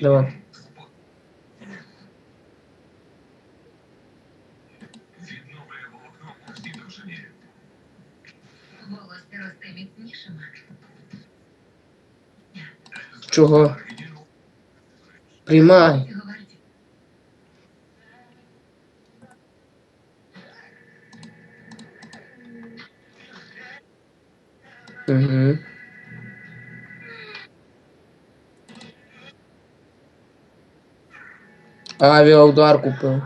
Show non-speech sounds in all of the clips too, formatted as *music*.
Давай. Чего? Прямая. Угу. Авіаудар купив.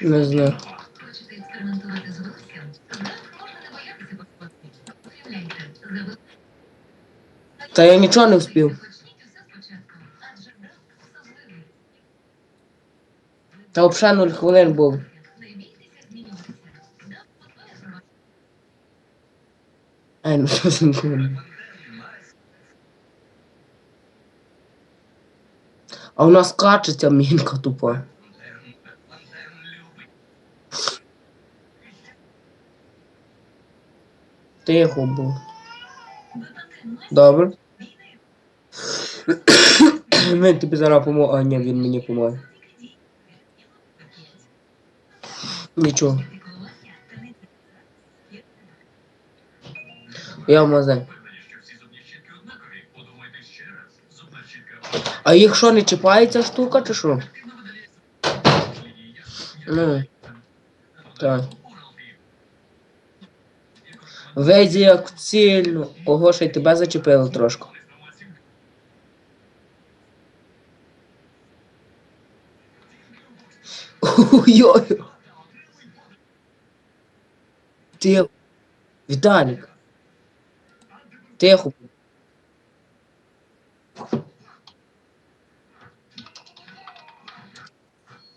Не знаю. Та я нічого не особливий. Та взагалі 0 хвилин був. Ай, ну що за хвилин. А у нас качеться мінка тупа. Тихо був. Добре. Він тобі зараз поможе. А, ні, він мені поможе. Нічого. Я магазин. А їх що, не чіпає ця штука, чи що? Ну. Так. Везі як цільно. Ого, ще й тебе зачепило трошки. Ой-ой. Тихо. Віталік. Тихо.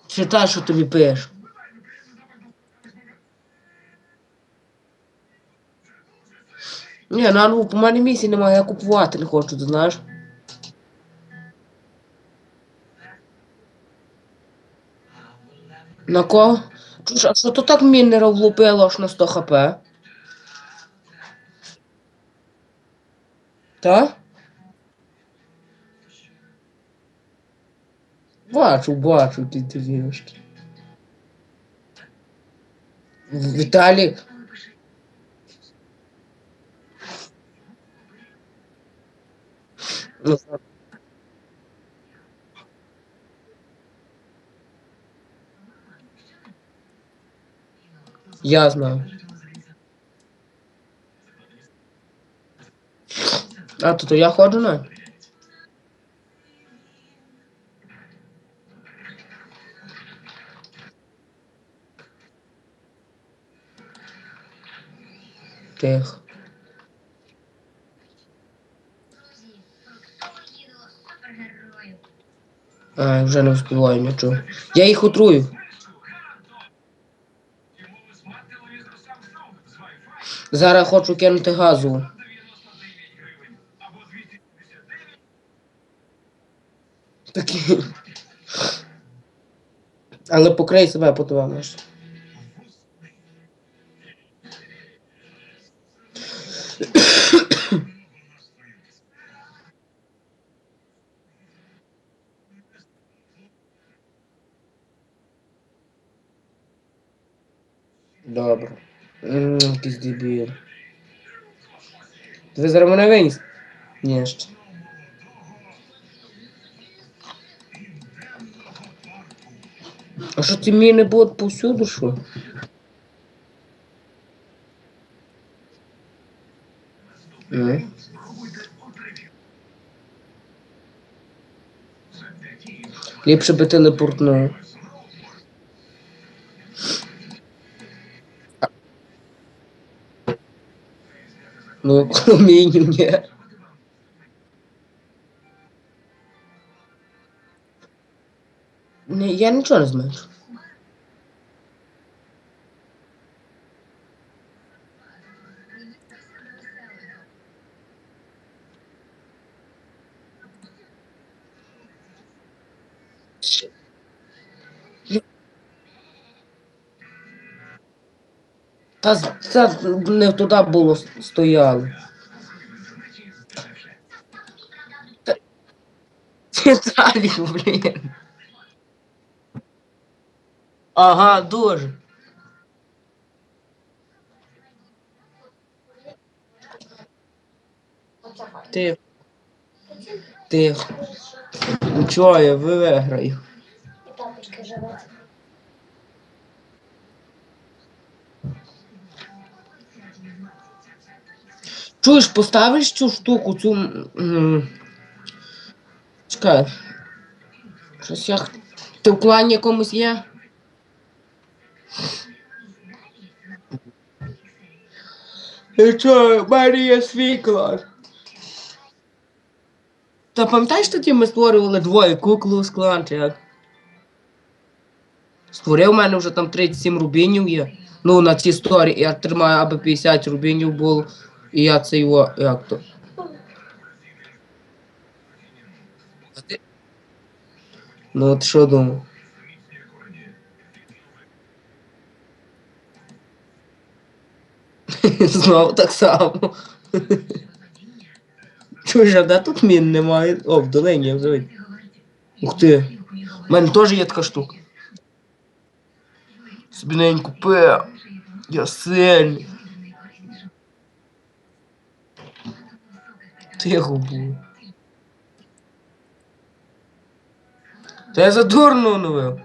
Читай, що тобі пише. Ні, на ну, по мене місії немає, я купувати не хочу, ти знаєш. На кого? Чуєш, а що то так мінера влупило аж на 100 хп? Та? Бачу, бачу, ти дивишки. Віталік. Ну, Я знаю. А, то, я ходжу на? Покинуло супергероїв. А, вже не вспіваю нічого. Я їх отрую. Зараз хочу кинути газу. Такі. Але покрий себе потовариш. Добре. Якийсь дебіл. Ти зараз мене виніс? Ні, ще. А що ці міни будуть повсюду, що? Ну. Ліпше би телепортнув. Ну, алюмінію, *laughs* ні. Не, я нічого не знаю. Та це не туди було стояли. Це далі, блін. Ага, дуже. Тихо. Тихо. Нічого, я виграю. Папочка живе. Чуєш, поставиш цю штуку, цю. Чекай. Щось я. Ти в клані якомусь є? Нічого, в мене є. Та пам'ятаєш тоді ми створювали двоє куклу з клан, чи як? Створив у мене вже там 37 рубінів є. Ну, на цій сторі я тримаю, аби 50 рубінів було. І я це його, як то. А ти- Ну, от що думав? *laughs* Знову так само. Чуєш, а де тут мін немає? О, в долині, видів. Ух ти. У мене теж є така штука. Собі не купив. Я сильний. Тихо було. Та я задурно оновив.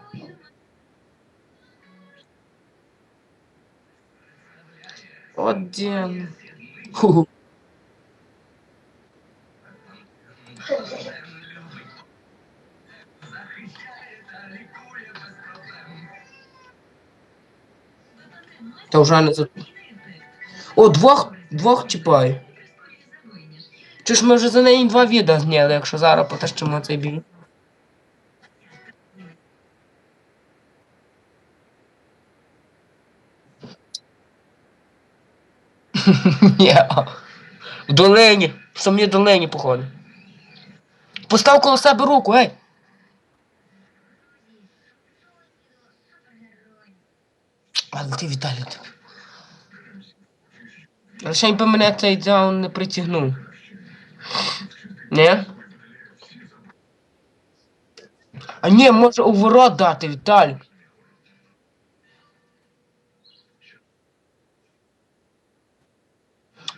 Один. Ху. Та вже не за. О, двох, двох чіпай. Чи ж ми вже за неї два відео зняли, якщо зараз потащимо цей біль. *laughs* В долині. В самій долині, походу. Постав коло себе руку, ей. Але ти Віталій. ти. Лише би мене цей даун не притягнув. Не? А ні, може у ворот дати, Віталік.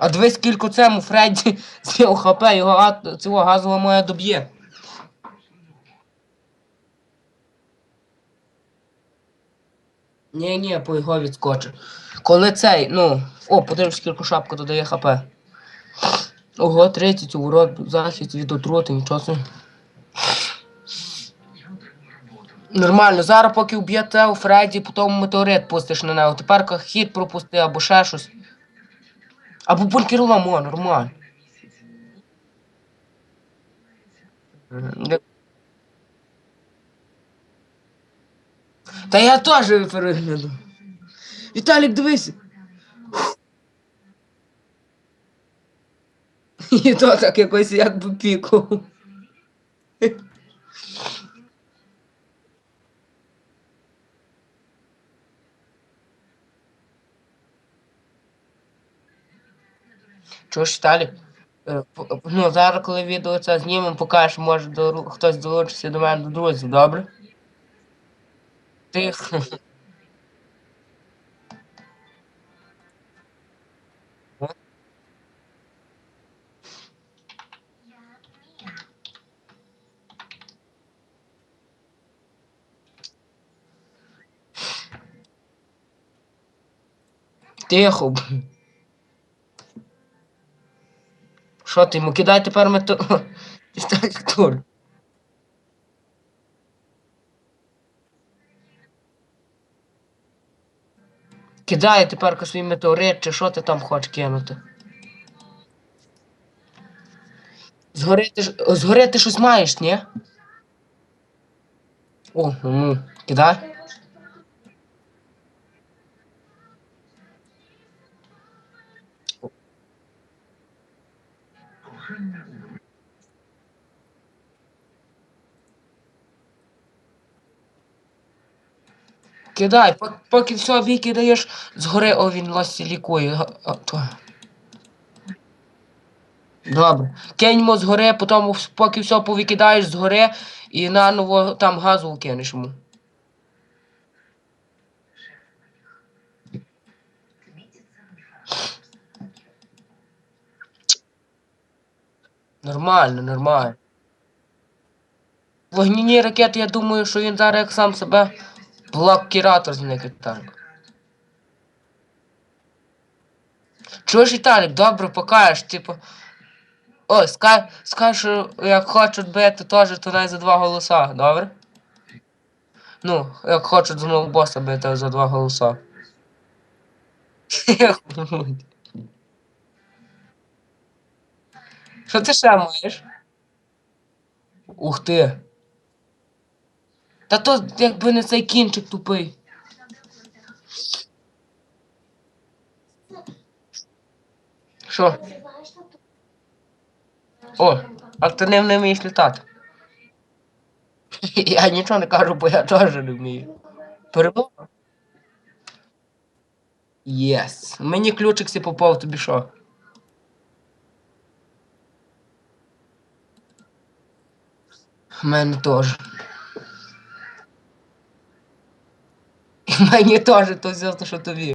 А дивись, скільки цьому Фредді *laughs* з ХП, його цього газова моя доб'є. Ні, ні, по його відскочу. Коли цей, ну. О, подивись, скільки шапка додає ХП. Ого, 30 урод, захист від отрути, нічого собі. Нормально, зараз поки вб'єте у Фредді, потім метеорит пустиш на нього. Тепер хід пропусти або ще щось. Або булькерлом, о, нормально. Мгм. Та я теж перегляду. Віталік, дивись. І то так якось якби пікав. Чого ж Віталік? Е, Ну, зараз, коли відео це знімемо, покажеш, може до, хтось долучиться до мене до друзів, добре? Тихо. Тихо. Що ти йому кидай тепер мето. Віталік *laughs* тур. Кидає тепер свій метеорит, чи що ти там хочеш кинути. Згори ти, згори ти щось маєш, ні? О, ну, кидай. Кидай, пок- поки все викидаєш, згори, о, він лосі лікує. Добре. Киньмо згори, потім вс- поки все повикидаєш згори і наново там газу кинеш йому. Нормально, нормально. Вогняні ракети, я думаю, що він зараз як сам себе блокіратор з них танк. Чуєш, Віталік, добре покажеш, типу. Ой, ска, скажеш, що як хочуть бити теж, навіть за два голоса, добре? Ну, як хочуть знову боса бити за два голоса. Що ти ще маєш? Ух ти. Та то якби не цей кінчик тупий. Що? О, а ти не, не вмієш літати. *laughs* Я нічого не кажу, бо я теж не вмію. Перемога. Єс. Мені ключик сі попав, тобі що? Мене теж. І мені теж то звісно, що тобі.